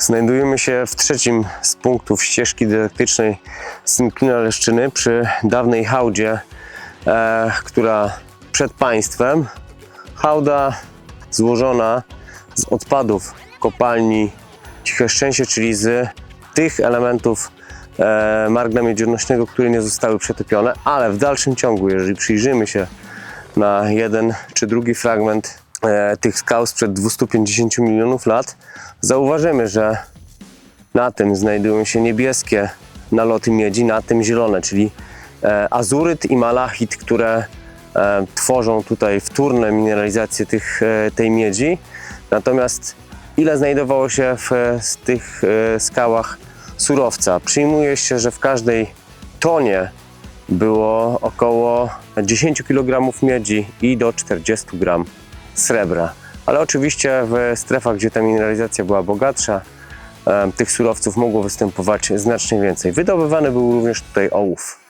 Znajdujemy się w trzecim z punktów ścieżki dydaktycznej Symklina Leszczyny przy dawnej hałdzie, e, która przed państwem. Hałda złożona z odpadów kopalni Ciche Szczęście, czyli z tych elementów e, margna miedziornośnego, które nie zostały przetopione, ale w dalszym ciągu, jeżeli przyjrzymy się na jeden czy drugi fragment tych skał sprzed 250 milionów lat, zauważymy, że na tym znajdują się niebieskie naloty miedzi, na tym zielone, czyli e, azuryt i malachit, które e, tworzą tutaj wtórne mineralizacje tych, e, tej miedzi. Natomiast ile znajdowało się w e, tych e, skałach surowca? Przyjmuje się, że w każdej tonie było około 10 kg miedzi i do 40 gram srebra. Ale oczywiście w strefach, gdzie ta mineralizacja była bogatsza, tych surowców mogło występować znacznie więcej. Wydobywany był również tutaj ołów.